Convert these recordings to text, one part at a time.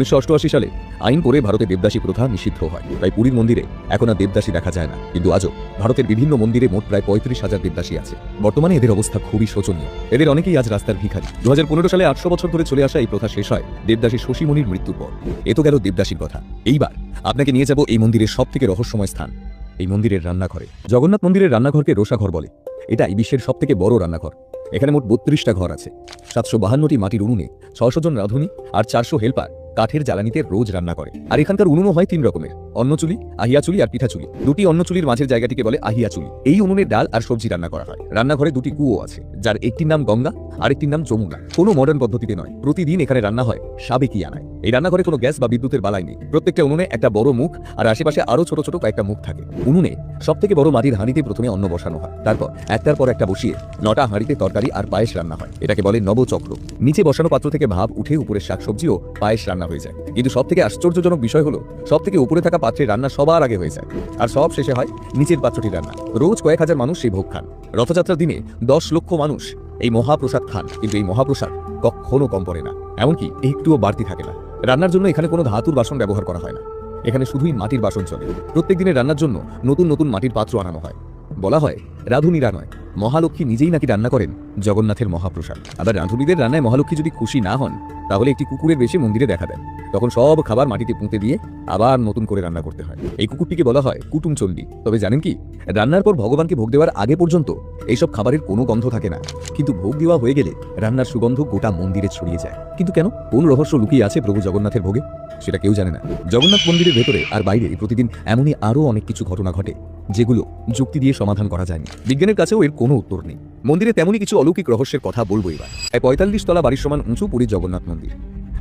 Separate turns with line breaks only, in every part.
উনিশশো অষ্টআশি সালে আইন করে ভারতে দেবদাসী প্রথা নিষিদ্ধ হয়। তাই পুরীর মন্দিরে এখন আর দেবদাসী দেখা যায় না। কিন্তু আজও ভারতের বিভিন্ন মন্দিরে মোট প্রায় পঁয়ত্রিশ হাজার দেবদাসী আছে। বর্তমানে এদের অবস্থা খুবই শোচনীয়। এদের অনেকেই আজ রাস্তার ভিখারি। দু হাজার পনেরো সালে আটশো বছর ধরে চলে আসা এই প্রথা শেষ হয় দেবদাসী শশীমণির মৃত্যুর পর। এ তো গেল দেবদাসীর কথা। এইবার আপনাকে নিয়ে যাব এই মন্দিরের সব থেকে রহস্যময় স্থান। এই মন্দিরের রান্নাঘরে। জগন্নাথ মন্দিরের রান্নাঘরকে রোষাঘর বলে। এটাই বিশ্বের সব থেকে বড় রান্নাঘর। এখানে মোট বত্রিশটা ঘর আছে। সাতশো বাহান্নটি মাটির উনুনে ছশো জন রাঁধুনি আর চারশো হেল্পার। কাঠের জ্বালানিতে রোজ রান্না করে। আর এখানকার উনুনও হয় তিন রকমের। অন্নচুলি আহিয়াচুলি আর পিঠাচুলি দুটি অন্নচুলির মাঝের জায়গাটিকে বলে আহিয়াচুলি এই উনুনে ডাল আর সবজি রান্না করা হয়। রান্নাঘরে দুটি কুয়ো আছে, যার একটির নাম গঙ্গা, আরেকটির নাম যমুনা। কোনো মডার্ন পদ্ধতিতে নয়। প্রতিদিন এখানে রান্না হয় সাবেকি আনায়। এই রান্নাঘরে কোনো গ্যাস বা বিদ্যুতের বালাই নেই। প্রত্যেকটা উনুনে একটা বড় মুখ আর আশেপাশে আরও ছোট ছোট কয়েকটা মুখ থাকে। উনুনে সব থেকে বড় মাটির হাঁড়িতে প্রথমে অন্ন বসানো হয়। তারপর একটার পর একটা বসিয়ে নটা হাঁড়িতে তরকারি আর পায়েস রান্না হয়। এটাকে বলে নবচক্র। নিচে বসানো পাত্র থেকে ভাব উঠে উপরে শাকসবজি ও পায়েস রান্না হয়ে যায়। কিন্তু সব থেকে আশ্চর্যজনক বিষয় হলো সব থেকে উপরে থাকা পাত্রে রান্না সবার আগে হয়ে যায়। আর সব শেষে হয় নিচের পাত্রটি রান্না। রোজ কয়েক হাজার মানুষ সেই ভোগ খান। রথযাত্রার দিনে দশ লক্ষ মানুষ এই মহাপ্রসাদ খান, কিন্তু এই মহাপ্রসাদ কখনো কম পড়ে না। এমনকি একটুও বাড়তি থাকে না। রান্নার জন্য এখানে কোনো ধাতুর বাসন ব্যবহার করা হয় না। এখানে শুধুই মাটির বাসন চলে। প্রত্যেক দিনের রান্নার জন্য নতুন নতুন মাটির পাত্র আনানো হয়। বলা হয়, রাঁধুনিরা নয়, মহালক্ষ্মী নিজেই নাকি রান্না করেন জগন্নাথের মহাপ্রসাদ। আবার রাঁধুনিদের রান্নায় মহালক্ষ্মী যদি খুশি না হন, তাহলে একটি কুকুরের বেশে মন্দিরে দেখা দেন। তখন সব খাবার মাটিতে পুঁতে দিয়ে আবার নতুন করে রান্না করতে হয়। এই কুকুরটিকে বলা হয় কুটুম চণ্ডী তবে জানেন কি? রান্নার পর ভগবানকে ভোগ দেওয়ার আগে পর্যন্ত এইসব খাবারের কোনো গন্ধ থাকে না। কিন্তু ভোগ দেওয়া হয়ে গেলে রান্নার সুগন্ধ গোটা মন্দিরে ছড়িয়ে যায়। কিন্তু কেন? কোন রহস্য লুকিয়ে আছে প্রভু জগন্নাথের ভোগে? সেটা কেউ জানে না। জগন্নাথ মন্দিরের ভেতরে আর বাইরে প্রতিদিন এমনই আরও অনেক কিছু ঘটনা ঘটে, যেগুলো যুক্তি দিয়ে সমাধান করা যায়নি। বিজ্ঞানের কাছেও এর কোনো উত্তর নেই। মন্দিরে তেমনই কিছু অলৌকিক রহস্যের কথা বলব এবার। প্রায় পঁয়তাল্লিশ তলা বাড়ির সমান উঁচু পুরীর জগন্নাথ মন্দির।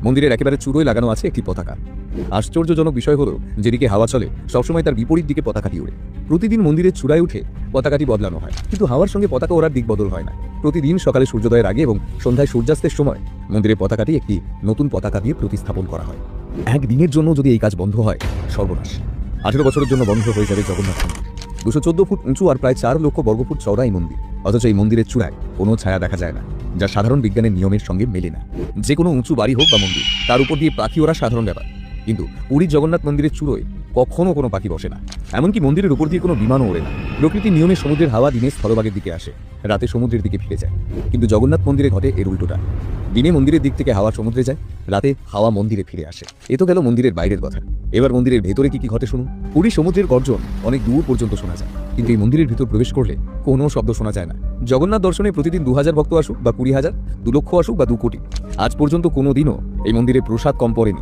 মন্দিরের একেবারে চুড়োয় লাগানো আছে একটি পতাকা। আশ্চর্যজনক বিষয় হলো, যেদিকে হাওয়া চলে, সবসময় তার বিপরীত দিকে পতাকাটি ওড়ে। প্রতিদিন মন্দিরের চূড়ায় উঠে পতাকাটি বদলানো হয়। কিন্তু হাওয়ার সঙ্গে পতাকা ওড়ার দিক বদল হয় না। প্রতিদিন সকালে সূর্যোদয়ের আগে এবং সন্ধ্যায় সূর্যাস্তের সময় মন্দিরের পতাকাটি একটি নতুন পতাকা দিয়ে প্রতিস্থাপন করা হয়। একদিনের জন্য যদি এই কাজ বন্ধ হয়, সর্বনাশ। আঠেরো বছরের জন্য বন্ধ হয়ে যাবে জগন্নাথ মন্দির। দুশো চোদ্দ ফুট উঁচু আর প্রায় চার লক্ষ বর্গফুট চওড়া এই মন্দির। অথচ এই মন্দিরের চূড়ায় কোনো ছায়া দেখা যায় না, যা সাধারণ বিজ্ঞানের নিয়মের সঙ্গে মেলে না। যে কোনো উঁচু বাড়ি হোক বা মন্দির, তার উপর দিয়ে পাখি ওরা সাধারণ ব্যাপার। কিন্তু পুরীর জগন্নাথ মন্দিরের চূড়োয় কখনো কোনো পাখি বসে না। এমনকি মন্দিরের উপর দিয়ে কোনো বিমানও ওড়ে না। প্রকৃতির নিয়মে সমুদ্রের হাওয়া দিনে স্থলভাগের দিকে আসে, রাতে সমুদ্রের দিকে ফিরে যায়। কিন্তু জগন্নাথ মন্দিরে ঘটে এর উল্টোটা। দিনে মন্দিরের দিক থেকে হাওয়া সমুদ্রে যায়, রাতে হাওয়া মন্দিরে ফিরে আসে। এ তো গেল মন্দিরের বাইরের কথা। এবার মন্দিরের ভেতরে কি কি ঘটে শুনুন। পুরী সমুদ্রের গর্জন অনেক দূর পর্যন্ত শোনা যায়। কিন্তু এই মন্দিরের ভিতর প্রবেশ করলে কোনো শব্দ শোনা যায় না। জগন্নাথ দর্শনে প্রতিদিন দু হাজার ভক্ত আসুক বা কুড়ি হাজার, দু লক্ষ আসুক বা দু কোটি। আজ পর্যন্ত কোনো দিনও এই মন্দিরে প্রসাদ কম পড়েনি।